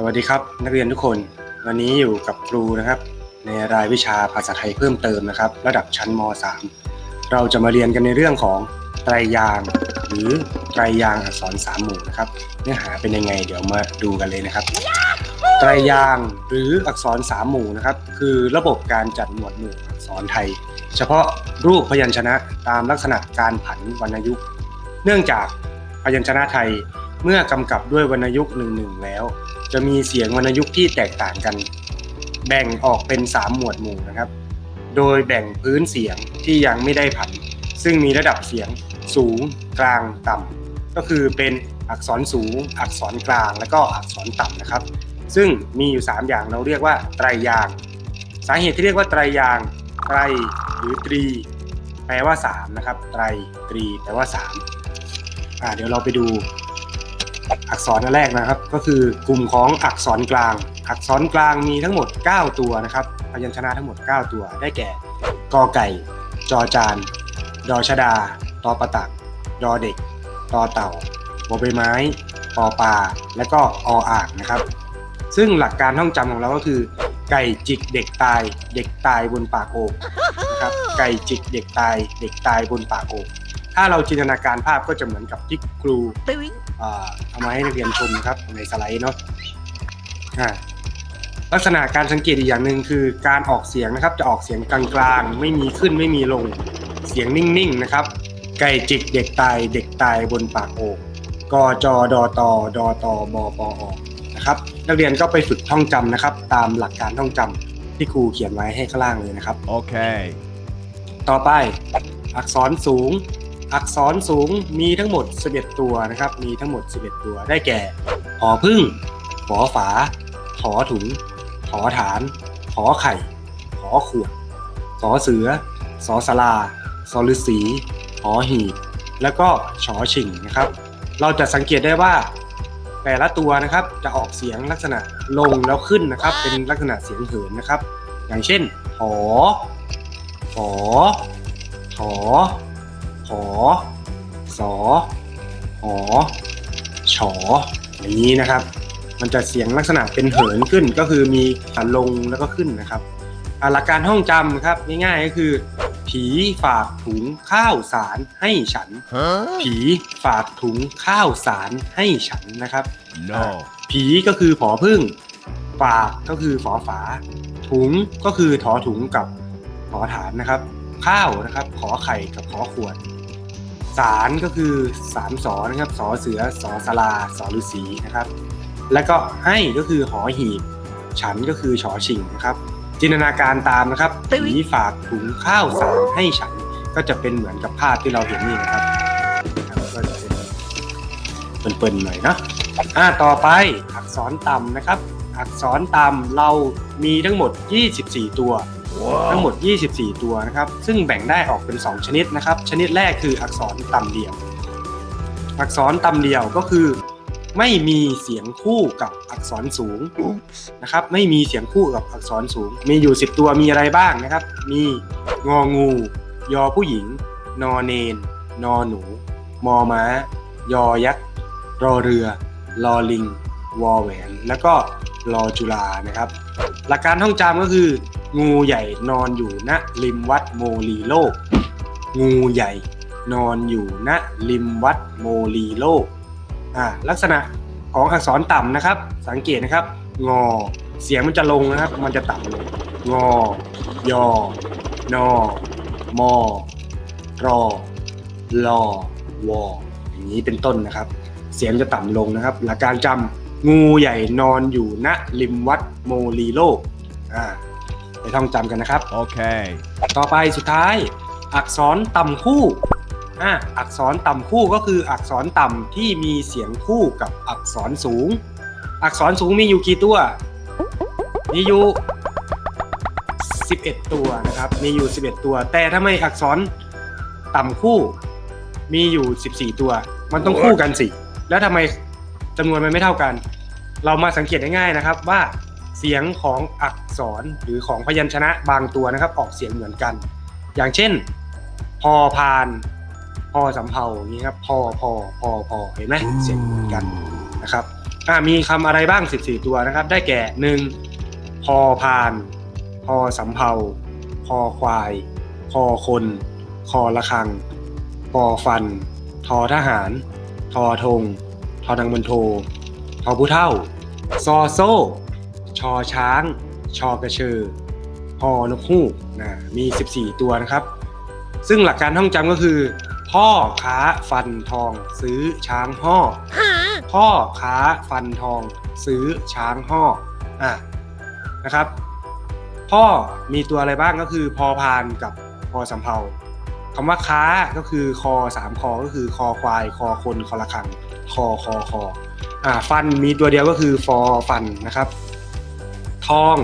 สวัสดีครับ นักเรียนทุกคน วันนี้อยู่กับครูนะครับ ในรายวิชาภาษาไทยเพิ่มเติมนะครับ ระดับชั้นม .3 เราจะมาเรียนกันในเรื่องของไตรยาง หรือไตรยางอักษรสามหมู่นะครับ เนื้อหาเป็นยังไงเดี๋ยวมาดูกันเลยนะครับ ไตรยางหรืออักษรสามหมู่นะครับ คือระบบการจัดหมวดหมู่อักษรไทย เฉพาะรูปพยัญชนะตามลักษณะการผันวรรณยุกต์ เนื่องจากพยัญชนะไทยเมื่อกำกับด้วยวรรณยุกต์หนึ่งหนึ่งแล้ว จะมีเสียงวรรณยุกต์ที่แตกต่างกัน แบ่งออกเป็น 3 หมวดหมู่นะครับ โดยแบ่งพื้นเสียงที่ยังไม่ได้ผัน ซึ่งมีระดับเสียงสูงกลางต่ำก็คือเป็นอักษรสูง อักษรกลางและก็อักษรต่ำนะครับ ซึ่งมีอยู่ 3 อย่างเราเรียกว่าไตรยาง สาเหตุที่เรียกว่าไตรยางไตรหรือตรี แปลว่า3นะครับไตรตรีแปลว่า3อ่าเดี๋ยวเราไปดู อักษรอันแรกนะครับ ก็คือกลุ่มของอักษรกลาง อักษรกลางมีทั้งหมด 9 ตัวนะครับพยัญชนะทั้งหมด 9 ตัว ได้แก่กอไก่ จอจาน ดอชดาตอประตัก ดอเด็กตอเต่าบอใบไม้ปอปลาและก็ออ่างนะครับ ซึ่งหลักการท่องจำของเราก็คือ ไก่จิกเด็กตาย เด็กตายบนปากโอ่งนะครับไก่จิกเด็กตาย เด็กตายบนปากโอ่ง ถ้าเราจินตนาการภาพก็จะเหมือนกับที่ครูอ่าเอามาให้นักเรียนชมนะครับในสไลด์เนาะอ่าลักษณะการสังเกตอีกอย่างหนึ่งคือการออกเสียงนะครับ จะออกเสียงกลางๆ ไม่มีขึ้นไม่มีลงเสียงนิ่งๆนะครับ ไก่จิกเด็กตายเด็กตายบนปากโอ่งกจดอตอดอตอบปออนะครับ นักเรียนก็ไปฝึกท่องจำนะครับ ตามหลักการท่องจำที่ครูเขียนไว้ให้ข้างล่างเลยนะครับ Okay. ต่อไปอักษรสูง อักษรสูงมีทั้งหมด 11 ตัวนะครับ มีทั้งหมด 11 ตัว ได้แก่หอพึ่งหอฝาหอถุงหอฐานหอไข่หอขวดสอเสือสอสลาสอฤษีหอหีบแล้วก็ชอชิงนะครับ เราจะสังเกตได้ว่า แต่ละตัวนะครับจะออกเสียงลักษณะลงแล้วขึ้นนะครับ เป็นลักษณะเสียงเหินนะครับ อย่างเช่นหอหอหอ หอสอหอฉออย่างนี้นะครับ มันจะเสียงลักษณะเป็นเหินขึ้นก็คือมีลงแล้วก็ขึ้นนะครับอะหลักการท่องจำครับง่ายๆก็คือ ผีฝากถุงข้าวสารให้ฉัน Huh? ผีฝากถุงข้าวสารให้ฉันนะครับ No. ผีก็คือผอพึ่ง ฝากก็คือฝอฝา ถุงก็คือถอถุงกับถอฐานนะครับ ข้าวนะครับ ขอไข่กับขอขวด สารก็คือสามสอนะครับสอเสือสอสลาสอฤาษีนะครับ แล้วก็ให้ก็คือหอหีบ ฉันก็คือชอชิงนะครับ จินตนาการตามนะครับผีฝากถุงข้าวสารให้ฉันก็จะเป็นเหมือนกับภาพที่เราเห็นนี่นะครับนะครับก็จะเป็นเปิ่นๆหน่อยเนาะอ่าต่อไปอักษรต่ำนะครับ อักษรต่ำเรามีทั้งหมด 24 ตัว ทั้งหมด 24 ตัวนะครับ ซึ่งแบ่งได้ออกเป็น 2 ชนิดนะครับ ชนิดแรกคืออักษรต่ำเดี่ยว อักษรต่ำเดี่ยวก็คือ ไม่มีเสียงคู่กับอักษรสูง Oops. นะครับ ไม่มีเสียงคู่กับอักษรสูง มีอยู่ 10 ตัวมีอะไรบ้างนะครับ มีงองู ยอผู้หญิง นอเนน นอหนู มอม้า ยอยักษ์ รอเรือ ลอลิง วอแหวน แล้วก็รอจุฬานะครับ หลักการท่องจำก็คือ งูใหญ่นอนอยู่ณริมวัดโมลีโลก งูใหญ่นอนอยู่ณริมวัดโมลีโลกอ่าลักษณะของอักษรต่ำนะครับ สังเกตนะครับ งอ เสียงมันจะลงนะครับ มันจะต่ำลงงอยอนอมอรอลอวออย่างนี้เป็นต้นนะครับ เสียงจะต่ำลงนะครับ หลักการจำงูใหญ่นอนอยู่ณริมวัดโมลีโลกอ่า ไปท่องจำกันนะครับ Okay. ต่อไปสุดท้าย อักษรต่ำคู่อะอักษรต่ำคู่ก็คืออักษรต่ำที่มีเสียงคู่กับอักษรสูง อักษรสูงมีอยู่กี่ตัว มีอยู่ 11 ตัวนะครับ มีอยู่ 11 ตัว แต่ทำไมอักษรต่ำคู่ มีอยู่ 14 ตัว มันต้องคู่กันสิ แล้วทำไมจำนวนมันไม่เท่ากัน เรามาสังเกตได้ง่ายนะครับว่า เสียงของอักษรหรือของพยัญชนะบางตัวนะครับ ออกเสียงเหมือนกัน อย่างเช่น พอพานพอสำเภาอย่างนี้ครับพอพอพอพอเห็นไหมเสียงเหมือนกันนะครับอ่ามีคำอะไรบ้าง 14 ตัวนะครับ ได้แก่ 1. พอพานพอสำเภาพอควายพอคน คอละคังปอฟัน ทอทหาร ทอธง ทอดังบนโท ทอผู้เท่า ซอโซ่ ชอช้าง ชอกระเชอพอนกฮูกนะมี 14 ตัวนะครับ ซึ่งหลักการท่องจำก็คือ พ่อค้าฟันทองซื้อช้างห่อพ่อค้าฟันทองซื้อช้างห่ออะนะครับ พ่อมีตัวอะไรบ้างก็คือ พอพานกับพอสำเภาคำว่าค้าก็คือคอสามคอก็คือคอควาย คอคนคอละคังคอคอคออ่าฟันมีตัวเดียวก็คือฟอฟันนะครับ ทอง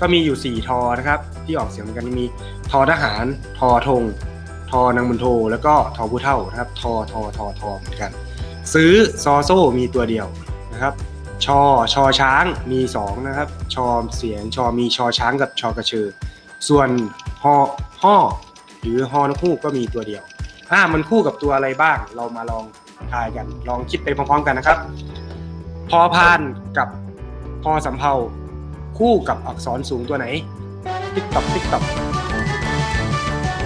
ก็มีอยู่ 4 ทอนะครับ ที่ออกเสียงเหมือนกันมีทอทหาร ทอธงทอนางมุนโท แล้วก็ทอผู้เท่านะครับ ทอทอทอทอเหมือนกัน ซื้อซอโซ่มีตัวเดียวนะครับชอชอช้างมี2นะครับชอเสียงชอมีชอช้างกับชอกระเชอส่วนฮอห่อหรือฮอนกฮูกก็มีตัวเดียวอ่ามันคู่กับตัวอะไรบ้าง เรามาลองทายกัน ลองคิดไปพร้อมๆกันนะครับ พอพานกับพอสำเภา คู่กับอักษรสูงตัวไหน ติ๊กตอกติ๊กตอก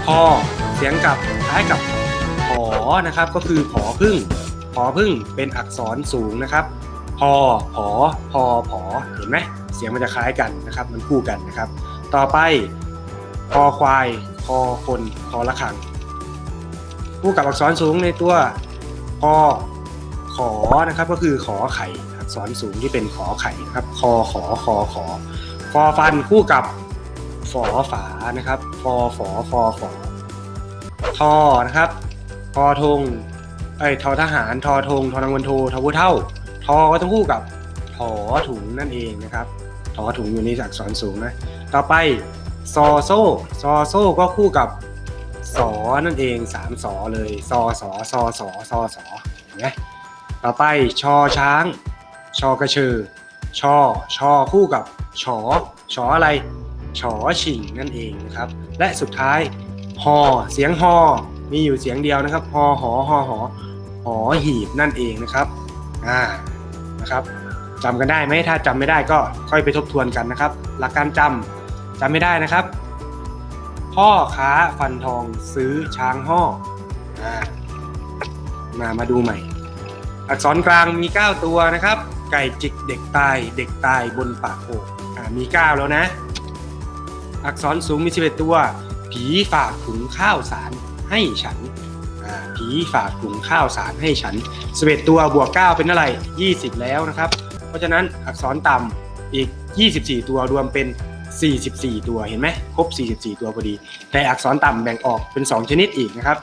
พอเสียงกับคล้ายกับผอนะครับ ก็คือผอพึ่งผอพึ่งเป็นอักษรสูงนะครับ พอผอพอผอเห็นไหมเสียงมันจะคล้ายกันนะครับ มันคู่กันนะครับ ต่อไปคอควายคอคนคอละคังคู่กับอักษรสูงในตัวพอขอนะครับก็คือขอไข่ กษรสูงที่เป็นขอไข่นะครับคอขอคอขอฟอฟันคู่กับฝอฝานะครับฟอฝอฟอฝอทอนะครับทอธงเอ้ยทอทหารทอธงทอนังวันโททอผู้เท่า ทอก็ต้องคู่กับถอถุงนั่นเองนะครับถอถุงอยู่ในอักษรสูงนะต่อไปซอโซ่ซอโซ่ก็คู่กับสอนั่นเองสามสอเลยซอสอซอสอซอสอเห็นไหมต่อไปชอช้าง ชอกระเชอชอ ชอคู่กับชอชออะไรชอชิงนั่นเองนะครับ และสุดท้ายฮอเสียงฮอมีอยู่เสียงเดียวนะครับฮอหอฮอหอหอหีบนั่นเองนะครับอ่านะครับจำกันได้ไหมถ้าจำไม่ได้ก็ค่อยไปทบทวนกันนะครับ หลักการจำจำไม่ได้นะครับ พ่อค้าฟันทองซื้อช้างห่อมามาดูใหม่ อักษรกลางมี 9 ตัวนะครับ ไก่จิกเด็กตายเด็กตายบนปากโอ่งอ่ามี 9 แล้วนะ อักษรสูงมี11ตัว ผีฝากถุงข้าวสารให้ฉันอ่าผีฝากถุงข้าวสารให้ฉัน11ตัวบวก9เป็นอะไร20แล้วนะครับ เพราะฉะนั้นอักษรต่ำอีก24ตัวรวมเป็น44 ตัวเห็นไหมครบ 44 ตัวพอดี แต่อักษรต่ำแบ่งออกเป็น 2 ชนิดอีกนะครับ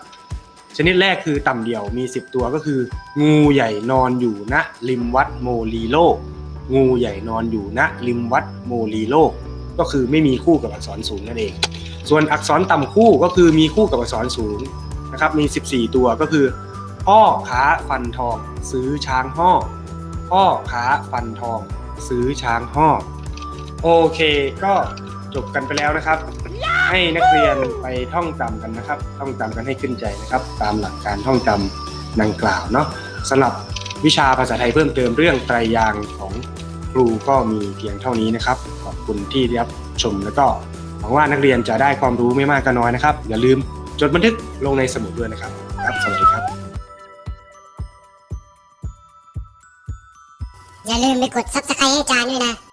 ชนิดแรกคือต่ำเดี่ยวมี 10 ตัวก็คือ งูใหญ่นอนอยู่ณริมวัดโมลีโลก งูใหญ่นอนอยู่ณริมวัดโมลีโลก ก็คือไม่มีคู่กับอักษรสูงนั่นเอง ส่วนอักษรต่ำคู่ก็คือมีคู่กับอักษรสูงนะครับมี 14 ตัวก็คือพ่อค้าฟันทอง ซื้อช้างห่อพ่อค้าฟันทอง ซื้อช้างห่อโอเค ก็จบกันไปแล้วนะครับ ให้นักเรียนไปท่องจำกันนะครับ ท่องจำกันให้ขึ้นใจนะครับ ตามหลักการท่องจำดังกล่าวเนาะสำหรับวิชาภาษาไทยเพิ่มเติมเรื่องไตรยางค์ของครูก็มีเพียงเท่านี้นะครับ ขอบคุณที่รับชมแล้วก็หวังว่านักเรียนจะได้ความรู้ไม่มากก็น้อยนะครับ อย่าลืมจดบันทึกลงในสมุดด้วยนะครับครับสวัสดีครับ อย่าลืมไปกด subscribe ให้อาจารย์ด้วยนะ